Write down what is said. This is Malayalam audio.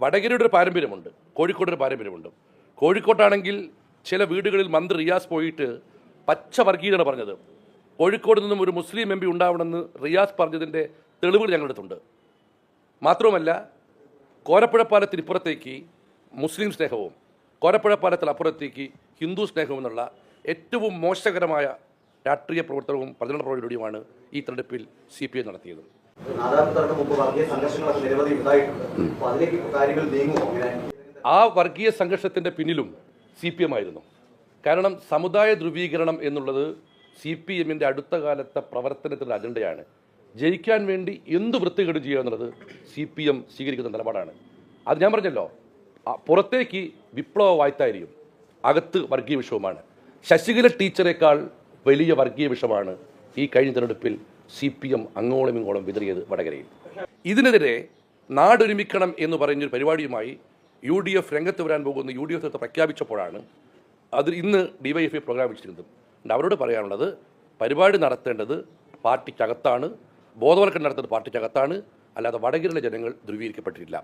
വടകരയുടെ ഒരു പാരമ്പര്യമുണ്ട് കോഴിക്കോട് ഒരു പാരമ്പര്യമുണ്ട്. കോഴിക്കോട്ടാണെങ്കിൽ ചില വീടുകളിൽ മന്ത്രി റിയാസ് പോയിട്ട് പച്ച വർഗീയതയാണ് പറഞ്ഞത്. കോഴിക്കോട് നിന്നും ഒരു മുസ്ലിം എം പി ഉണ്ടാവണമെന്ന് റിയാസ് പറഞ്ഞതിന്റെ തെളിവുകൾ ഞങ്ങളുടെ അടുത്തുണ്ട് മാത്രവുമല്ല കോരപ്പുഴപ്പാലത്തിന് ഇപ്പുറത്തേക്ക് മുസ്ലിം സ്നേഹവും കോരപ്പുഴപ്പാലത്തിന് അപ്പുറത്തേക്ക് ഹിന്ദു സ്നേഹവും എന്നുള്ള ഏറ്റവും മോശകരമായ രാഷ്ട്രീയ പ്രവർത്തനവും പ്രചരണ പ്രവർത്തനവുമാണ് ഈ തെരഞ്ഞെടുപ്പിൽ സി പി ഐ നടത്തിയത്. ആ വർഗീയ സംഘർഷത്തിന്റെ പിന്നിലും സി പി എം ആയിരുന്നു. കാരണം സമുദായ ധ്രുവീകരണം എന്നുള്ളത് സി പി എമ്മിന്റെ അടുത്ത കാലത്തെ പ്രവർത്തനത്തിന്റെ അജണ്ടയാണ്. ജയിക്കാൻ വേണ്ടി എന്ത് വൃത്തികേട് ചെയ്യുക എന്നുള്ളത് സി പി എം സ്വീകരിക്കുന്ന നിലപാടാണ്. അത് ഞാൻ പറഞ്ഞല്ലോ പുറത്തേക്ക് വിപ്ലവ വായ്ത്തായിരിക്കും അകത്ത് വർഗീയ വിഷവുമാണ്. ശശികല ടീച്ചറേക്കാൾ വലിയ വർഗീയ വിഷമാണ് ഈ കഴിഞ്ഞ തെരഞ്ഞെടുപ്പിൽ സി പി എം അങ്ങോളം ഇങ്ങോളം വിതറിയത് വടകരയിൽ. ഇതിനെതിരെ നാടൊരുമിക്കണം എന്ന് പറയുന്നൊരു പരിപാടിയുമായി യു ഡി എഫ് രംഗത്ത് വരാൻ പോകുന്ന യു ഡി എഫ് പ്രഖ്യാപിച്ചപ്പോഴാണ് അത് ഇന്ന് ഡിവൈഎഫ്ഐ പ്രോഗ്രാം വെച്ചിരുന്നത് അവരോട് പറയാനുള്ളത് പരിപാടി നടത്തേണ്ടത് പാർട്ടിക്കകത്താണ് ബോധവൽക്കരണം നടത്തേണ്ടത് പാർട്ടിക്കകത്താണ് അല്ലാതെ വടകരയിലെ ജനങ്ങൾ ധ്രുവീകരിക്കപ്പെട്ടിട്ടില്ല.